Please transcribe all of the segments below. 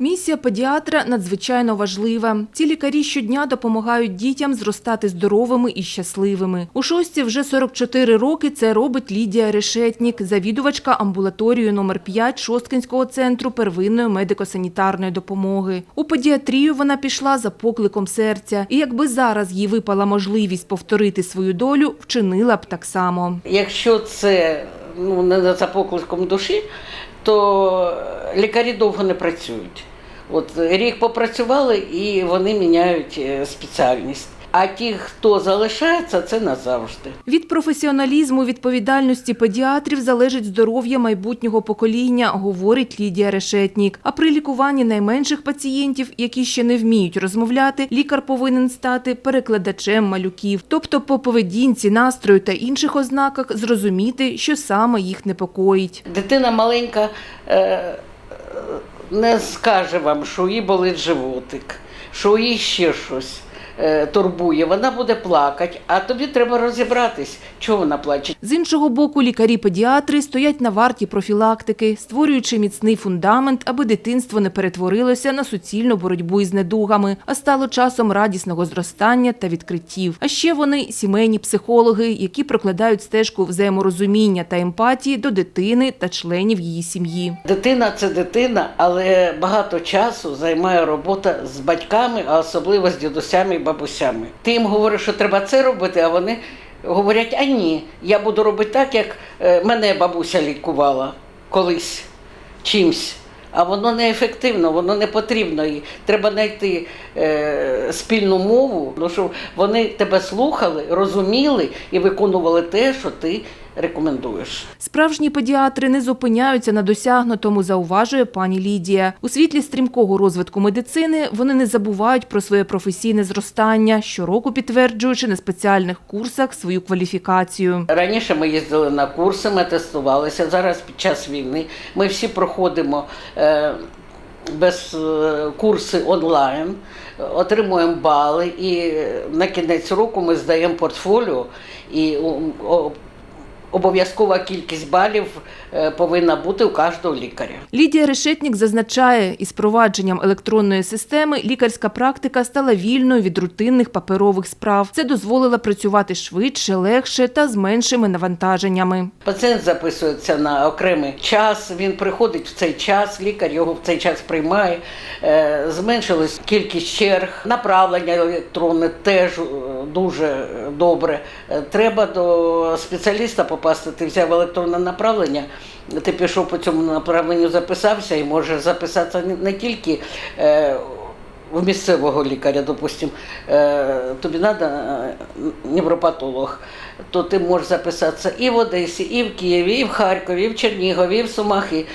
Місія педіатра надзвичайно важлива. Ці лікарі щодня допомагають дітям зростати здоровими і щасливими. У шості вже 44 роки це робить Лідія Решетнік, завідувачка амбулаторією номер 5 Шосткинського центру первинної медико-санітарної допомоги. У педіатрію вона пішла за покликом серця. І якби зараз їй випала можливість повторити свою долю, вчинила б так само. Якщо це ну, не за покликом душі, то лікарі довго не працюють. От рік попрацювали і вони міняють е, спеціальність. А ті, хто залишається, це назавжди. Від професіоналізму, відповідальності педіатрів залежить здоров'я майбутнього покоління, говорить Лідія Решетнік. А при лікуванні найменших пацієнтів, які ще не вміють розмовляти, лікар повинен стати перекладачем малюків, тобто по поведінці, настрою та інших ознаках зрозуміти, що саме їх непокоїть. Дитина маленька е, не скаже вам, що їй болить животик, що їй ще щось турбує. Вона буде плакати, а тобі треба розібратись, чого вона плаче. З іншого боку, лікарі-педіатри стоять на варті профілактики, створюючи міцний фундамент, аби дитинство не перетворилося на суцільну боротьбу із недугами, а стало часом радісного зростання та відкриттів. А ще вони сімейні психологи, які прокладають стежку взаєморозуміння та емпатії до дитини та членів її сім'ї. Дитина це дитина, але багато часу займає робота з батьками, а особливо з дідусями і бабусями. Ти їм говориш, що треба це робити, а вони говорять: а ні, я буду робити так, як е, мене бабуся лікувала колись чимсь. А воно неефективно, воно не потрібно. І треба знайти е, спільну мову, щоб вони тебе слухали, розуміли і виконували те, що ти рекомендуєш. Справжні педіатри не зупиняються на досягнутому, зауважує пані Лідія. У світлі стрімкого розвитку медицини вони не забувають про своє професійне зростання, щороку підтверджуючи на спеціальних курсах свою кваліфікацію. Раніше ми їздили на курси, ми тестувалися. Зараз під час війни ми всі проходимо е, без е, курси онлайн, отримуємо бали, і на кінець року ми здаємо портфоліо і обов'язкова кількість балів е, повинна бути у кожного лікаря. Лідія Решетнік зазначає, із провадженням електронної системи лікарська практика стала вільною від рутинних паперових справ. Це дозволило працювати швидше, легше та з меншими навантаженнями. Пацієнт записується на окремий час, він приходить в цей час, лікар його в цей час приймає. Е, Зменшилась кількість черг, направлення електронне теж е, дуже добре. Е, Треба до спеціаліста попасти. Ти взяв електронне направлення, ти пішов по цьому направленню, записався і можеш записатися не- тільки. е, в місцевого лікаря, допустим, е, тобі треба невропатолог, то ти можеш записатися і в Одесі, і в Києві, і в Харкові, і в Чернігові, і в Сумахи.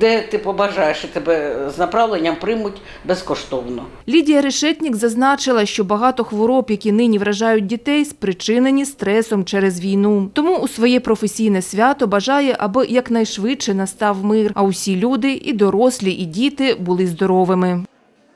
Де ти побажаєш, і тебе з направленням приймуть безкоштовно. Лідія Решетнік зазначила, що багато хвороб, які нині вражають дітей, спричинені стресом через війну. Тому у своє професійне свято бажає, аби якнайшвидше настав мир, а усі люди, і дорослі, і діти, були здоровими.